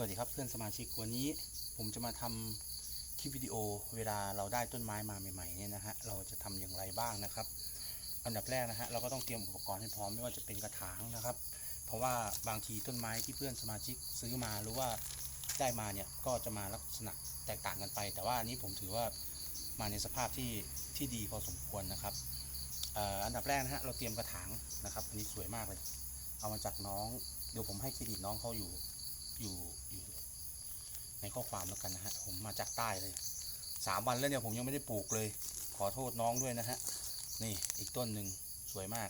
สวัสดีครับเพื่อนสมาชิกวันนี้ผมจะมาทำคลิปวิดีโอเวลาเราได้ต้นไม้มาใหม่ๆเนี่ยนะฮะเราจะทำอย่างไรบ้างนะครับ อันดับแรกนะฮะเราก็ต้องเตรียมอุปกรณ์ให้พร้อมไม่ว่าจะเป็นกระถางนะครับ เพราะว่าบางทีต้นไม้ที่เพื่อนสมาชิกซื้อมาหรือว่าได้มาเนี่ยก็จะมาลักษณะแตกต่างกันไป แต่ว่าอันนี้ผมถือว่ามาในสภาพที่ที่ดีพอสมควรนะครับอันดับแรกนะฮะเราเตรียมกระถางนะครับอันนี้สวยมากเลย เอามาจากน้องเดี๋ยวผมให้เครดิตน้องเขาอยู่ ข้อความแล้วกันนะฮะผมมาจากใต้เลยสามวันแล้วเนี่ยผมยังไม่ได้ปลูกเลย ขอโทษน้องด้วยนะฮะนี่อีกต้นหนึ่งสวยมาก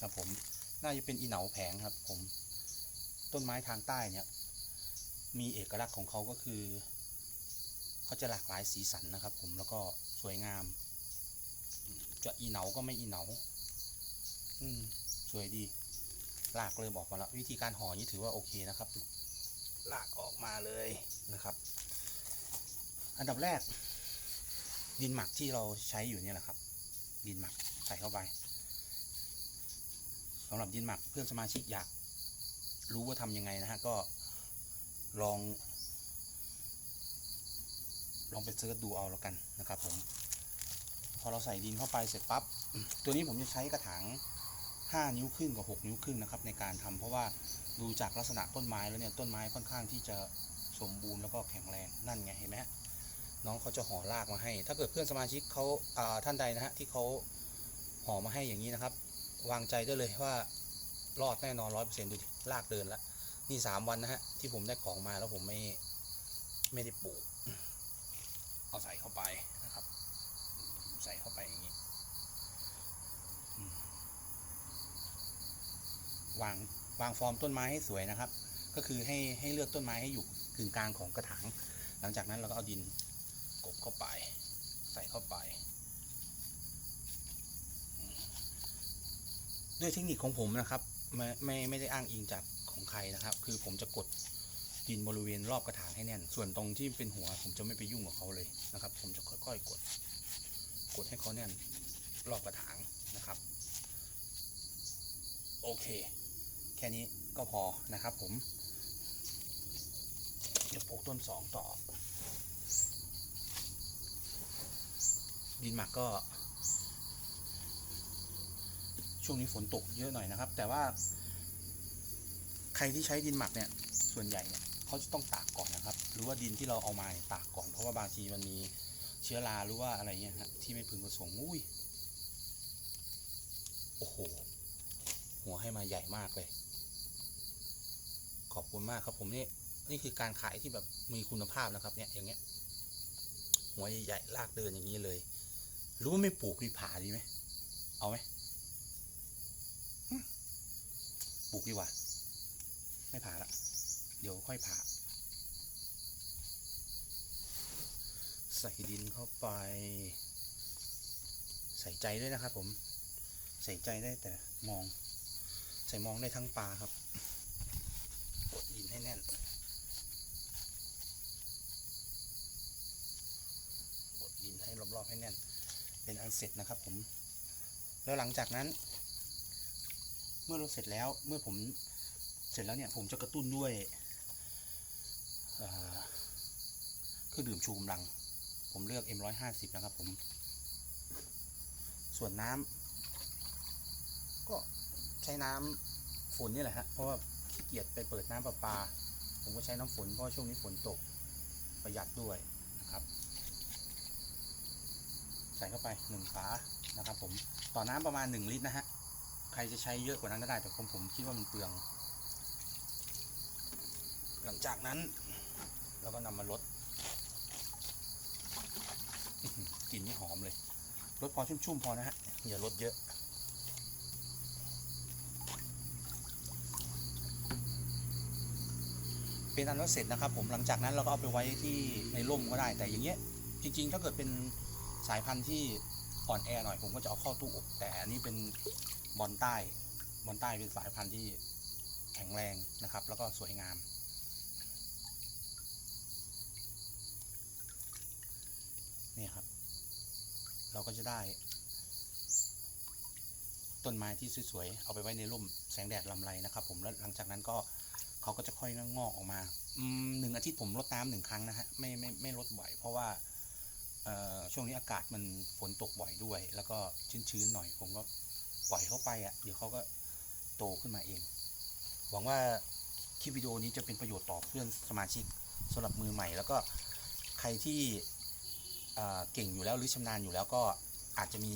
ครับผมน่าจะเป็นอีเหนาแผงครับ ผม ต้นไม้ทางใต้เนี่ย มีเอกลักษณ์ของเขาก็คือเขาจะหลากหลายสีสันนะครับ ผมแล้วก็สวยงาม จะอีเหนาก็ไม่อีเหนาอืมสวยดีลากเริ่มออกมาแล้ว วิธีการห่อนี่ถือว่าโอเคนะครับลากออกมาเลย นะครับ อันดับแรก ดินหมักที่เราใช้อยู่เนี่ยแหละครับ ดินหมักใส่เข้าไปสำหรับดินหมักเพื่อนสมาชิกอยาก รู้ว่าทำยังไงนะฮะก็ลอง ลองไปเสิร์ชดูเอาแล้วกันนะครับผมพอเราใส่ดินเข้าไปเสร็จปั๊บตัวนี้ผมจะใช้กระถาง 5 นิ้วครึ่งกับ 6 นิ้วครึ่งนะครับในการทำเพราะว่าดูจากลักษณะต้นไม้แล้วเนี่ยต้นไม้ค่อนข้างที่จะสมบูรณ์ นั่นไงเห็นไหมฮะน้องเขาจะห่อรากมาให้ ถ้าเกิดเพื่อนสมาชิกเขาาท่านใดนะฮะที่เขาห่อมาให้อย่างนี้นะครับ วางใจได้เลยว่ารอดแน่นอนร้อยเปอร์เซ็นต์ดูดิรากเดินล้วนี่สามวันนะฮะที่ผมได้ของมาแล้วผมไม่ไม่ได้ปลูก เอาใส่เข้าไปนะครับ ใส่เข้าไปอย่างนี้วางวางฟอร์มต้นไม้ให้สวยนะครับ ก็คือให้ให้เลือกต้นไม้ให้อยู่กึ่งกลางของกระถาง หลังจากนั้นเราก็เอาดินกบเข้าไป ใส่เข้าไป ด้วยเทคนิคของผมนะครับไม่ไม่ไม่ได้อ้างอิงจากของใครนะครับ คือผมจะกดดินบริเวณรอบกระถางให้แน่น ส่วนตรงที่เป็นหัวผมจะไม่ไปยุ่งกับเขาเลยนะครับ ผมจะค่อยๆกด กดให้เขาแน่นรอบกระถางนะครับ โอเค แค่นี้ก็พอนะครับผม เดี๋ยวปลูกต้นสองต่อ ดินหมักก็ ช่วงนี้ฝนตกเยอะหน่อยนะครับ แต่ว่าใครที่ใช้ดินหมักเนี่ย ส่วนใหญ่เนี่ยเขาจะต้องตากก่อนนะครับ หรือว่าดินที่เราเอามาเนี่ยตากก่อน เพราะว่าบางทีมันมีเชื้อราหรือว่าอะไรเงี้ยฮะที่ไม่พึงประสงค์อุ้ย โอ้โห หัวให้มาใหญ่มากเลย ขอบคุณมากครับผมนี่ นี่คือการขายที่แบบมีคุณภาพนะครับเนี่ยอย่างเงี้ย หัวใหญ่ๆลากเดินอย่างนี้เลย รู้ว่าไม่ปลูกดีผ่าดีไหมเอาไหมปลูกดีกว่า ไม่ผ่าละเดี๋ยวค่อยผ่า ใส่ดินเข้าไป ใส่ใจด้วยนะครับผม ใส่ใจได้แต่มอง ใส่มองได้ทั้งปลาครับกดดินให้แน่น กดดินให้ร อบให้แน่น เป็นอันเสร็จนะครับผม แล้วหลังจากนั้น เมื่อเราเสร็จแล้วเมื่อผมเสร็จแล้วเนี่ยผมจะกระตุ้นด้วยเครื่องดื่มชูกำลัง ผมเลือก M150 นะครับผม ส่วนน้ำก็ใช้น้ำฝนนี่แหละฮะเพราะว่าขี้เกียจไปเปิดน้ำประปา ผมก็ใช้น้ำฝนเพราะช่วงนี้ฝนตกประหยัดด้วยนะครับ ใส่เข้าไปหนึ่งฝานะครับ ผมต่อน้ำประมาณหนึ่งลิตรนะฮะใครจะใช้เยอะกว่านั้นก็ได้แต่ผมผมคิดว่ามันเปลือง หลังจากนั้นเราก็นำมาลดกลิ่นนี่หอมเลยลดพอชุ่มๆพอนะฮะอย่าลดเยอะเป็นอันว่าเสร็จนะครับผมหลังจากนั้นเราก็เอาไปไว้ที่ในร่มก็ได้แต่อย่างเงี้ยจริง ๆ ถ้าเกิดเป็น สายพันธุ์ที่อ่อนแอหน่อยผมก็จะเอาเข้าตู้อบแต่อันนี้เป็นบอลใต้บอลใต้เป็นสายพันธุ์ที่แข็งแรงนะครับ แล้วก็สวยงาม นี่ครับ เราก็จะได้ ต้นไม้ที่สวยๆเอาไปไว้ในร่มแสงแดดลำไรนะครับ ผมแล้วหลังจากนั้นก็เขาก็จะค่อยงอกออกมาหนึ่งอาทิตย์ผมรดน้ำหนึ่งครั้งนะฮะไม่ไม่ไม่ลดบ่อยเพราะว่า ช่วงนี้อากาศมันฝนตกบ่อยด้วย แล้วก็ชื้นๆหน่อยผมก็ปล่อยเขาไปอะเดี๋ยวเขาก็โตขึ้นมาเอง หวังว่าคลิปวิดีโอนี้จะเป็นประโยชน์ต่อเพื่อนสมาชิกสำหรับมือใหม่ แล้วก็ใครที่เอ่อเก่งอยู่แล้วหรือชำนาญอยู่แล้วก็อาจจะมี